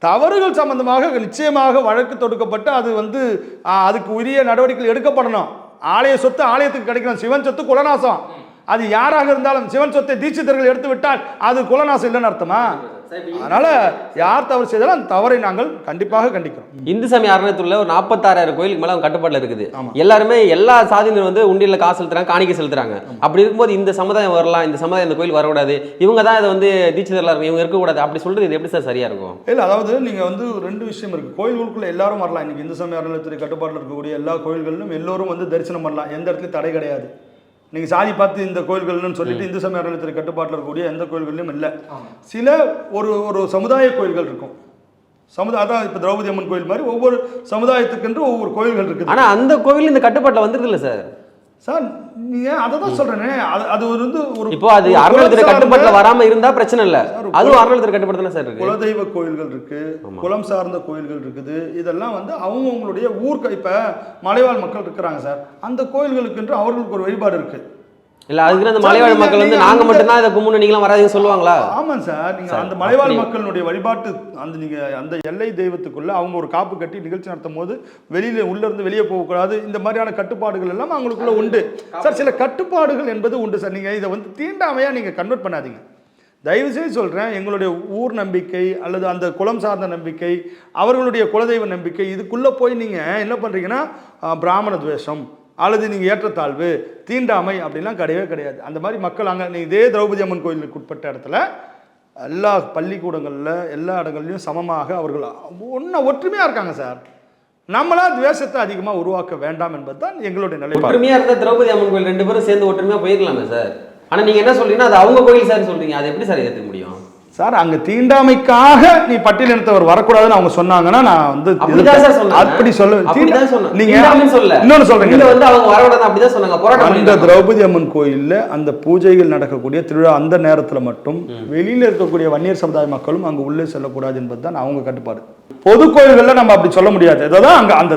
தவறுகள் சம்பந்தமாக நிச்சயமாக வழக்கு தொடுக்கப்பட்டு அது வந்து அதுக்கு உரிய நடவடிக்கைகள் எடுக்கப்படணும். ஆலய சொத்து ஆலயத்துக்கு கிடைக்கணும் சிவன் சொத்து குலநாசம். அது யாராக இருந்தாலும் சிவன் சொத்தை தீட்சிதர்கள் எடுத்து விட்டால் அது குலநாசம் இல்லைன்னு அர்த்தமா? அதனால யார் தவறு செய்தாலும் அந்த தவறை நாங்கள் கண்டிப்பாக கண்டிக்கிறோம். இந்து சமய அறநிலையத்துள்ள ஒரு நாற்பத்தாறாயிரம் கோயிலுக்கு மேல அவங்க கட்டுப்பாட்டுல இருக்குது. எல்லாருமே எல்லா சாதியினர் வந்து உண்டியல்ல காசு செலுத்துறாங்க காணிக்கை செலுத்துறாங்க. அப்படி இருக்கும்போது இந்த சமுதாயம் வரலாம் இந்த சமுதாயம் இந்த கோயில் வரக்கூடாது இவங்க தான் இதை வந்து தீட்சிதர்களா இருக்கும் இவங்க இருக்கக்கூடாது. அப்படி சொல்றது இது எப்படி சார் சரியா இருக்கும்? இல்லை அதாவது நீங்கள் வந்து ரெண்டு விஷயம் இருக்குது கோயில்களுக்குள்ள எல்லாரும் வரலாம். இன்னைக்கு இந்து சமய அறநிலையத்துறை கட்டுப்பாட்டில் இருக்கக்கூடிய எல்லா கோயில்களிலும் எல்லோரும் வந்து தரிசனம் பண்ணலாம். எந்த இடத்துலையும் தடை கிடையாது. நீங்கள் சாதி பார்த்து இந்த கோயில்கள்னு சொல்லிட்டு இந்து சமய அறநிலையத்துறை கட்டுப்பாட்டில் இருக்கக்கூடிய எந்த கோயில்களிலும் இல்லை. சில ஒரு ஒரு சமுதாய கோயில்கள் இருக்கும். சமுதாய அதான் இப்போ திரௌபதி அம்மன் கோயில் மாதிரி ஒவ்வொரு சமுதாயத்துக்கென்று ஒவ்வொரு கோயில்கள் இருக்குது. ஆனா அந்த கோவில் இந்த கட்டுப்பாட்டுல வந்துருது இல்ல சார்? சார் நீங்கள் அதை தான் சொல்கிறேனே அது அது ஒரு வந்து ஒரு இப்போ அது குலம் கட்டுப்பாட்டுல வராம இருந்தா பிரச்சனை இல்ல. அதுவும் அறநிலையத்துறை கட்டுப்பாடு தானே சார் இருக்கு. குலதெய்வ கோயில்கள் இருக்கு குலம் சார்ந்த கோயில்கள் இருக்குது. இதெல்லாம் வந்து அவங்கவுங்களுடைய ஊருக்கு இப்ப மலைவாழ் மக்கள் இருக்கிறாங்க சார். அந்த கோயில்களுக்கென்று அவர்களுக்கு ஒரு வழிபாடு இருக்கு. இல்ல அதுக்கு அந்த மலைவாழ் மக்கள் வந்து நீங்க அந்த- மட்டும்தான் இதை கும்பிடணும் நீங்களாம் வராதீங்கன்னு சொல்லுவாங்களா? ஆமாம் சார் நீங்க அந்த மலைவாழ் மக்களுடைய வழிபாட்டு அந்த நீங்க அந்த எல்லை தெய்வத்துக்குள்ள அவங்க ஒரு காப்பு கட்டி நிகழ்ச்சி நடத்தும் போது வெளியில உள்ள இருந்து வெளியே போகக்கூடாது. இந்த மாதிரியான கட்டுப்பாடுகள் எல்லாம் அவங்களுக்குள்ள உண்டு. சார் சில கட்டுப்பாடுகள் என்பது உண்டு சார். நீங்க இதை வந்து தீண்டாமையா நீங்க கன்வெர்ட் பண்ணாதீங்க. தயவு செய்து சொல்றேன் எங்களுடைய ஊர் நம்பிக்கை அல்லது அந்த குலம் சார்ந்த நம்பிக்கை அவர்களுடைய குலதெய்வ நம்பிக்கை இதுக்குள்ள போய் நீங்க என்ன பண்றீங்கன்னா அஹ், பிராமண துவேஷம் அல்லது நீங்கள் ஏற்றத்தாழ்வு தீண்டாமை அப்படிலாம் கிடையவே கிடையாது. அந்த மாதிரி மக்கள் அங்கே நீ இதே திரௌபதி அம்மன் கோயிலுக்கு உட்பட்ட இடத்துல எல்லா பள்ளிக்கூடங்களில் எல்லா இடங்கள்லையும் சமமாக அவர்கள் ஒன்று ஒற்றுமையாக இருக்காங்க சார். நம்மளா துவேஷத்தை அதிகமாக உருவாக்க வேண்டாம் என்பது தான் எங்களுடைய நிலை ஒற்றுமையாக இருந்தால் திரௌபதி அம்மன் கோயில் ரெண்டு பேரும் சேர்ந்து ஒற்றுமையாக போயிருக்கலாமே சார். ஆனால் நீங்கள் என்ன சொல்கிறீங்கன்னா அது அவங்க கோயில் சார் சொல்கிறீங்க அது எப்படி சார் ஏற்றுக்க முடியும்? சார் அங்க தீண்டாமைக்காக நீ பட்டியலினத்தவர் வரக்கூடாதுன்னு அவங்க சொன்னாங்கன்னா நான் வந்து. அப்படி சொல்ல. நீங்க. இன்னொன்னு சொல்றீங்க வந்து அவங்க வரக்கூடாது அப்படிதான் சொன்னாங்க அந்த. திரௌபதி அம்மன் கோயில்ல அந்த பூஜைகள் நடக்கக்கூடிய திருவிழா அந்த நேரத்துல மட்டும் வெளியில இருக்கக்கூடிய வன்னியர் சமுதாய மக்களும் அங்க உள்ளே செல்லக்கூடாது என்பதுதான் அவங்க கட்டுப்பாடு பொது கோயில்கள்ல நம்ம அப்படி சொல்ல முடியாது. அதான் அங்க அந்த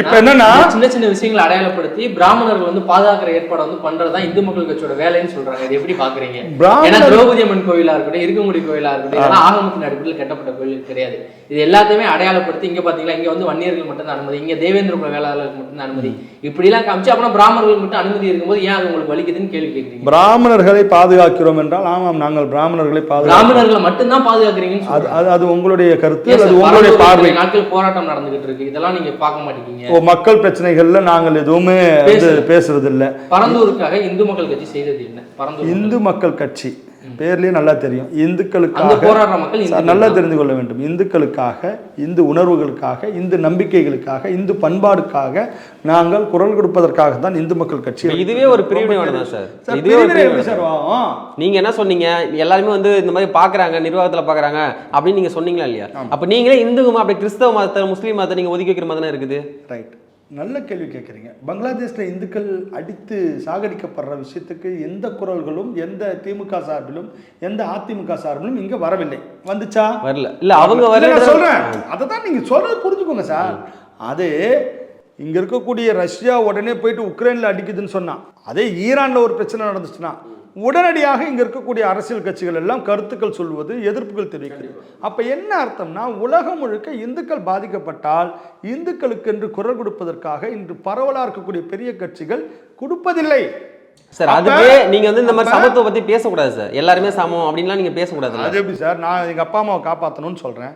இப்ப என்னன்னா சின்ன சின்ன விஷயங்களை அடையாளப்படுத்தி பிராமணர்கள் வந்து பாதுகாக்கிற ஏற்பாடு வந்து பண்றதுதான் இந்து மக்கள் கட்சியோட வேலைன்னு சொல்றாங்க. இது எப்படி பாக்குறீங்க? ஏன்னா திரௌபதி அம்மன் கோயிலா இருக்கட்டும் இருக்கங்குடி கோயிலா இருக்கட்டும் இதெல்லாம் ஆகமத்தின் அடிப்படையில் கட்டப்பட்ட கோயில் கிடையாது. இது எல்லாத்தையுமே அடையாளப்படுத்தி இங்க பாத்தீங்களா இங்க வந்து வன்னியர்கள் மட்டும் தான் அனுமதி இங்க தேவேந்திர குல வேளாளர்களுக்கு மட்டும் தான் அனுமதி. இப்படி எல்லாம் காமிச்சு அப்புறம் பிராமணர்களுக்கு மட்டும் அனுமதி இருக்கும்போது ஏன் அது உங்களுக்கு வலிக்குதுன்னு கேள்வி கேக்குறீங்க பிராமணர்களை பாதுகாக்கிறோம் என்றால் ஆமாம் நாங்கள் பிராமணர்களை பிராமணர்களை மட்டும் பாதுகாக்கிறீங்கன்னு அது. அது உங்களுடைய கருத்து அது உங்களுடைய பார்வை. நாட்கள் போராட்டம் நடந்துகிட்டு இருக்கு. இதெல்லாம் நீங்க பார்க்க மாட்டேங்கிறீங்க ஓ, மக்கள் பிரச்சனைகள்ல நாங்கள் எதுவுமே. பேசுறது இல்ல பரந்தூருக்காக இந்து மக்கள் கட்சி செய்தது என்ன? இந்து மக்கள் கட்சி. பேர்லயே நல்லா தெரியும். இந்துக்களுக்காக நல்லா. தெரிந்து கொள்ள வேண்டும். இந்துக்களுக்காக இந்து உணர்வுகளுக்காக இந்து நம்பிக்கைகளுக்காக இந்து பண்பாடுக்காக நாங்கள் குரல் கொடுப்பதற்காக தான் இந்து மக்கள் கட்சி இதுவே ஒரு தான் சார். இதுவே ஒரு பிரிவினை பிரிவினை சார்? நீங்க என்ன சொன்னீங்க? எல்லாருமே வந்து இந்த மாதிரி பாக்குறாங்க நிர்வாகத்துல பாக்குறாங்க அப்படின்னு நீங்க சொன்னீங்களா இல்லையா? அப்ப நீங்களே இந்து அப்படி கிறிஸ்தவ மதத்தை முஸ்லீம் மதத்தை நீங்க ஒதுக்கி வைக்கிற மாதிரி இருக்குது? ரைட் நல்ல கேள்வி கேட்குறீங்க. பங்களாதேஷ்ல இந்துக்கள் அடித்து சாகடிக்கப்படுற விஷயத்துக்கு எந்த குரல்களும் எந்த திமுக சார்பிலும் எந்த அதிமுக சார்பிலும் இங்க வரவில்லை. வந்துச்சா? வரல. இல்ல அவங்க வரல நான் சொல்றேன். அதை தான் நீங்க சொல்றது புரிஞ்சுக்கோங்க சார். அது இங்க இருக்கக்கூடிய ரஷ்யா உடனே போயிட்டு உக்ரைன்ல அடிக்குதுன்னு சொன்னா அதே ஈரான்ல ஒரு பிரச்சனை நடந்துச்சுன்னா உடனடியாக இங்க இருக்கக்கூடிய அரசியல் கட்சிகள் எல்லாம் கருத்துக்கள் சொல்வது எதிர்ப்புகள் தெரிவிக்கிறது. அப்ப என்ன அர்த்தம்னா உலகம் முழுக்க இந்துக்கள் பாதிக்கப்பட்டால் இந்துக்களுக்கு என்று குரல் கொடுப்பதற்காக இன்று பரவலா இருக்கக்கூடிய பெரிய கட்சிகள் கொடுப்பதில்லை. சார் அதுவே நீங்க வந்து இந்த மாதிரி அப்ப- சமத்துவ பத்தி பேசக்கூடாது சார். எல்லாருமே சமம் அப்படின்லாம் நீங்க பேசக்கூடாது அது எப்படி சார்? நான் எங்கள் அப்பா அம்மாவை காப்பாற்றணும்னு சொல்கிறேன்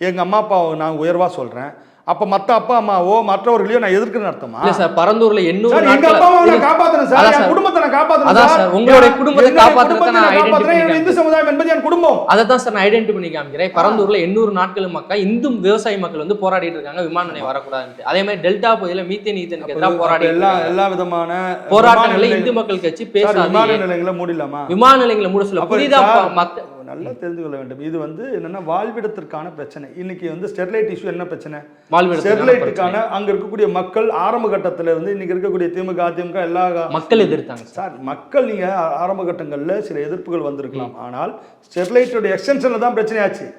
எங்கள் அம்மா அப்பாவை நான் உயர்வாக சொல்கிறேன் அப்போ மற்ற அப்பா அம்மாவோ மற்றவர்களையோ நான் எதிர்க்கிறேன்னு அர்த்தமா? இல்ல சார் பரந்தூர்ல எண்ணூறு எங்க அப்பா அம்மாவை நான் காப்பாத்துறேன் சார். என். குடும்பத்தை நான் காப்பாத்துறேன் சார். உங்களுடைய குடும்பத்தை குடும்பத்தை நான் என்னுடைய இந்து சமுதாயம் என்பது என் குடும்பம். அதை தான் சார் நான் ஐடென்டி பண்ணி காமிக்கிறேன். பரந்தூர்ல எண்ணூறு நாட்கள் மக்கள் இந்து விவசாய மக்கள் வந்து போராடிட்டு இருக்காங்க. விமான நிலையம் வரக்கூடாதுன்னு அதே மாதிரி டெல்டா பகுதியில மீத்தேன் ஈத்தனுக்கு எதிராக போராடி எல்லா எல்லா விதமான போராட்டங்களை இந்து மக்கள் கட்சி சார், விமான பேசாது நிலையங்களை மூடிடலாமா? விமான நிலையங்களை மூட சொல்ல புதிதா மத்த நல்லா தெரிந்து கொள்ள வேண்டும். இது வந்து என்னன்னா வாழ்விடத்திற்கான பிரச்சனை. இன்னைக்கு வந்து ஸ்டெர்லைட் இஷ்யூ என்ன பிரச்சனை? ஸ்டெர்லைட்டுக்கான அங்க இருக்கக்கூடிய மக்கள் ஆரம்ப கட்டத்துல இருந்து இன்னைக்கு இருக்கக்கூடிய திமுக அதிமுக எல்லா மக்கள் எதிர்த்தாங்க சார். மக்கள் நீங்க ஆ- ஆரம்ப கட்டங்கள்ல சில எதிர்ப்புகள் வந்திருக்கலாம். ஆனால் ஸ்டெர்லைட்டோட எக்ஸ்டென்ஷன்ல தான் பிரச்சனையாச்சு.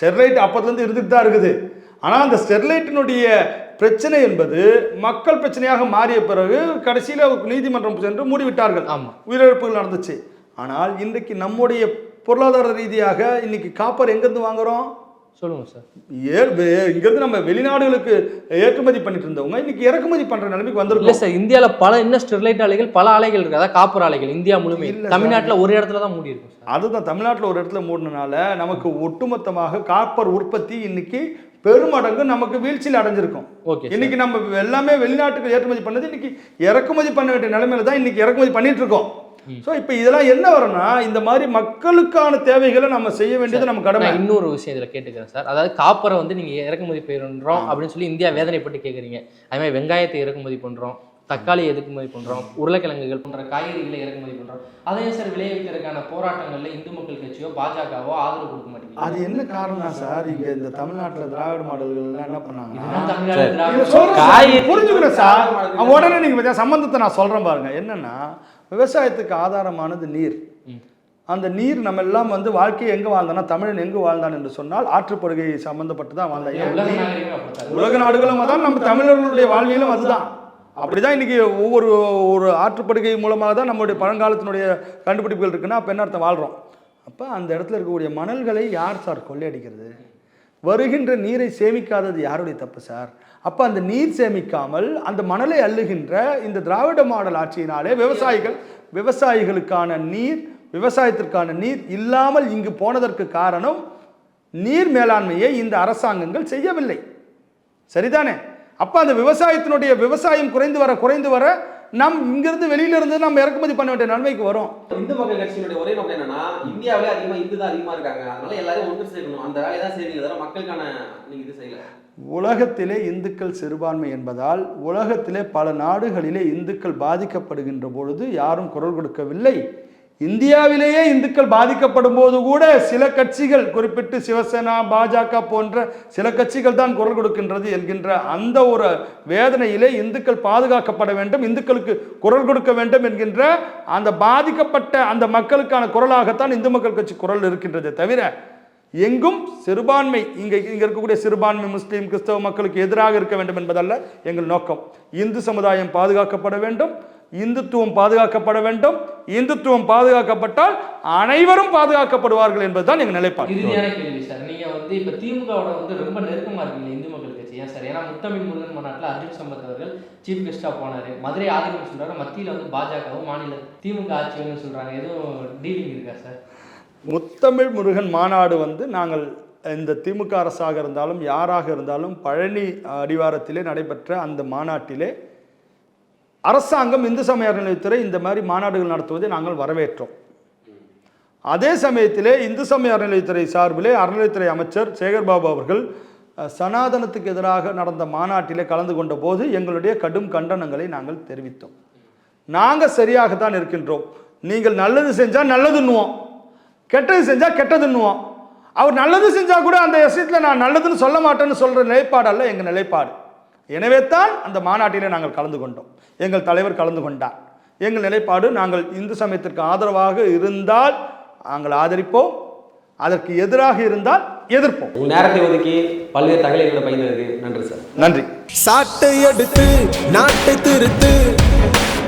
ஸ்டெர்லைட் அப்பத்துலேருந்து இருந்துட்டு தான் இருக்குது. ஆனால் அந்த ஸ்டெர்லைட்டினுடைய பிரச்சனை என்பது மக்கள் பிரச்சனையாக மாறிய பிறகு கடைசியில் நீதிமன்றம் சென்று மூடிவிட்டார்கள். உயிரிழப்புகள் நடந்துச்சு. ஆனால் இன்றைக்கு நம்முடைய பொருளாதார ரீதியாக இன்னைக்கு காப்பர் எங்கேருந்து வாங்குறோம்? சொல்லுங்க சார். ஏ இங்கிருந்து நம்ம வெளிநாடுகளுக்கு ஏற்றுமதி பண்ணிட்டு இருந்தவங்க இன்னைக்கு இறக்குமதி பண்ற நிலைமைக்கு இல்ல வந்திருக்கோம் சார் இந்தியால பல இன்னும் ஸ்டெர்லைட் ஆலைகள் பல ஆலைகள் இருக்கு. அதாவது காப்பர் ஆலைகள் இந்தியா முழுமை இல்ல. தமிழ்நாட்டுல ஒரு இடத்துல தான் மூடி இருக்கும் சார். அதுதான் தமிழ்நாட்டில் ஒரு இடத்துல மூடினால நமக்கு ஒட்டுமொத்தமாக காப்பர் உற்பத்தி இன்னைக்கு பெருமடங்கு நமக்கு வீழ்ச்சியில் அடைஞ்சிருக்கும். ஓகே இன்னைக்கு நம்ம எல்லாமே வெளிநாட்டுக்கு ஏற்றுமதி பண்ணது இன்னைக்கு இறக்குமதி பண்ண வேண்டிய நிலைமையில தான் இன்னைக்கு இறக்குமதி பண்ணிட்டு இருக்கோம். ஸோ இப்போ இதெல்லாம் என்ன வரும்னா இந்த மாதிரி மக்களுக்கான தேவைகளை நம்ம செய்ய வேண்டியது நம்ம கடமை. நான் இன்னொரு விஷயம் இதுல கேட்டுக்கிறேன் சார். அதாவது காப்பரை வந்து நீங்க இறக்குமதி பண்றோம் அப்படின்னு சொல்லி இந்தியா வேதனைப்பட்டு கேக்குறீங்க. அதே மாதிரி வெங்காயத்தை இறக்குமதி பண்றோம் தக்காளி இறக்குமதி பண்றோம் உருளைக்கிழங்குகள் போன்ற காய்கறிகளை இறக்குமதி பண்றோம். அதையும் சார் விளைவிக்கிறதுக்கான போராட்டங்கள்ல இந்து மக்கள் கட்சியோ பாஜகவோ ஆதரவு கொடுக்க மாட்டேங்குது. அது என்ன காரணம் சார்? இங்க இந்த தமிழ்நாட்டில் திராவிட மாடல்கள் எல்லாம் என்ன காய் நீங்க புரிஞ்சுக்கிறேன் சார். உடனே நீங்க பாத்தீங்க, சம்பந்தத்தை நான் சொல்றேன் பாருங்க. என்னன்னா விவசாயத்துக்கு ஆதாரமானது நீர். அந்த நீர் நம்ம எல்லாம் வந்து வாழ்க்கையை எங்க வாழ்ந்தானா தமிழன் எங்கு வாழ்ந்தான் என்று சொன்னால் ஆற்றுப்படுகை சம்பந்தப்பட்டு தான் வாழ்ந்தான். உலக நாடுகளும் அதான் நம்ம தமிழர்களுடைய வாழ்வியலும் அதுதான். அப்படிதான் இன்னைக்கு ஒவ்வொரு ஒரு ஆற்றுப்படுகை மூலமாக தான் நம்மளுடைய பழங்காலத்தினுடைய கண்டுபிடிப்புகள் இருக்குன்னா அப்போ என்ன அர்த்தம்? வாழ்கிறோம் அப்போ அந்த இடத்துல இருக்கக்கூடிய மணல்களை யார் சார் கொள்ளையடிக்கிறது? வருகின்ற நீரை சேமிக்காதது யாருடைய தப்பு சார்? அப்போ அந்த நீர் சேமிக்காமல் அந்த மணலை அள்ளுகின்ற இந்த திராவிட மாடல் ஆட்சியினாலே விவசாயிகள் விவசாயிகளுக்கான நீர் விவசாயத்திற்கான நீர் இல்லாமல் இங்கு போனதற்கு காரணம் நீர் மேலாண்மையை இந்த அரசாங்கங்கள் செய்யவில்லை. சரிதானே? அப்போ அந்த விவசாயத்தினுடைய விவசாயம் குறைந்து வர குறைந்து வர நம் இங்கிருந்து வெளியில இருந்து நம்ம இறக்குமதி பண்ண வேண்டிய நன்மைக்கு வரும். இந்து மக்கள் கட்சியினுடைய ஒரே நோக்கம் என்னன்னா இந்தியாவிலே அதிகமா இந்து தான் அதிகமா இருக்காங்க. அதனால எல்லாரும் ஒன்று சேர்க்கணும். அந்த வேலையை தான் செய்வீங்க தவிர மக்களுக்கான நீங்க இது செய்யல. உலகத்திலே இந்துக்கள் சிறுபான்மை என்பதால் உலகத்திலே பல நாடுகளிலே இந்துக்கள் பாதிக்கப்படுகின்ற பொழுது யாரும் குரல் கொடுக்கவில்லை. இந்தியாவிலேயே இந்துக்கள் பாதிக்கப்படும் போது கூட சில கட்சிகள் குறிப்பிட்டு சிவசேனா பாஜக போன்ற சில கட்சிகள் தான் குரல் கொடுக்கின்றது என்கின்ற அந்த ஒரு வேதனையிலே இந்துக்கள் பாதுகாக்கப்பட வேண்டும் இந்துக்களுக்கு குரல் கொடுக்க வேண்டும் என்கின்ற அந்த பாதிக்கப்பட்ட அந்த மக்களுக்கான குரலாகத்தான் இந்து மக்கள் கட்சி குரல் இருக்கின்றதே தவிர எங்கும் சிறுபான்மை இங்கே இங்கே இருக்கக்கூடிய சிறுபான்மை முஸ்லீம் கிறிஸ்தவ மக்களுக்கு எதிராக இருக்க வேண்டும் என்பதல்ல எங்கள் நோக்கம் இந்து சமுதாயம் பாதுகாக்கப்பட வேண்டும் இந்துத்துவம் பாதுகாக்கப்பட வேண்டும் இந்துத்துவம் பாதுகாக்கப்பட்டால் அனைவரும் பாதுகாக்கப்படுவார்கள் என்பதுதான் எங்கள் நிலைப்பாடு. இறுதியான கேள்வி சார். நீங்க வந்து இப்ப திமுகவோட வந்து ரொம்ப நெருக்கமா இருக்கீங்க இந்து மக்கள் கட்சி ஏன் சார்? ஏன்னா முத்தமிழ் முருகன் மாநாட்டில் அர்ஜுன் சம்பத் அவர்கள் சீஃப் கெஸ்டா போனாரு. மதுரை ஆதிக்கம் சொல்றாரு. மத்தியில வந்து பாஜகவும் மாநில திமுக ஆட்சி வேணும்னு சொல்றாங்க. எதுவும் டீலிங் இருக்கா சார்? முத்தமிழ் முருகன் மாநாடு வந்து நாங்கள் இந்த திமுக அரசாக இருந்தாலும் யாராக இருந்தாலும் பழனி அடிவாரத்திலே நடைபெற்ற அந்த மாநாட்டிலே அரசாங்கம் இந்து சமய அறநிலையத்துறை இந்த மாதிரி மாநாடுகள் நடத்துவதை நாங்கள் வரவேற்றோம். அதே சமயத்திலே இந்து சமய அறநிலையத்துறை சார்பிலே அறநிலையத்துறை அமைச்சர் சேகர்பாபு அவர்கள் சனாதனத்துக்கு எதிராக நடந்த மாநாட்டிலே கலந்து கொண்ட போது எங்களுடைய கடும் கண்டனங்களை நாங்கள் தெரிவித்தோம். நாங்கள் சரியாகத்தான் இருக்கின்றோம். நீங்கள் நல்லது செஞ்சால் நல்லதுன்னுவோம் கெட்டது செஞ்சால் கெட்டதுன்னுவோம் அவர் நல்லது செஞ்சால் கூட அந்த விஷயத்தில் நான் நல்லதுன்னு சொல்ல மாட்டேன்னு சொல்கிற நிலைப்பாடல்ல எங்கள் நிலைப்பாடு. எனவே தான் அந்த மாநாட்டிலே நாங்கள் கலந்து கொண்டோம். எங்கள் தலைவர் கலந்து கொண்டார். எங்கள் நிலைப்பாடு நாங்கள் இந்து சமயத்திற்கு ஆதரவாக இருந்தால் நாங்கள் ஆதரிப்போம். அதற்கு எதிராக இருந்தால் எதிர்ப்போம். நேரத்தை ஒதுக்கி பல்வேறு தகவல்களை பகிர்ந்ததுக்கு நன்றி சார். நன்றி. சாட்டை எடுத்து நாட்டை திருத்து.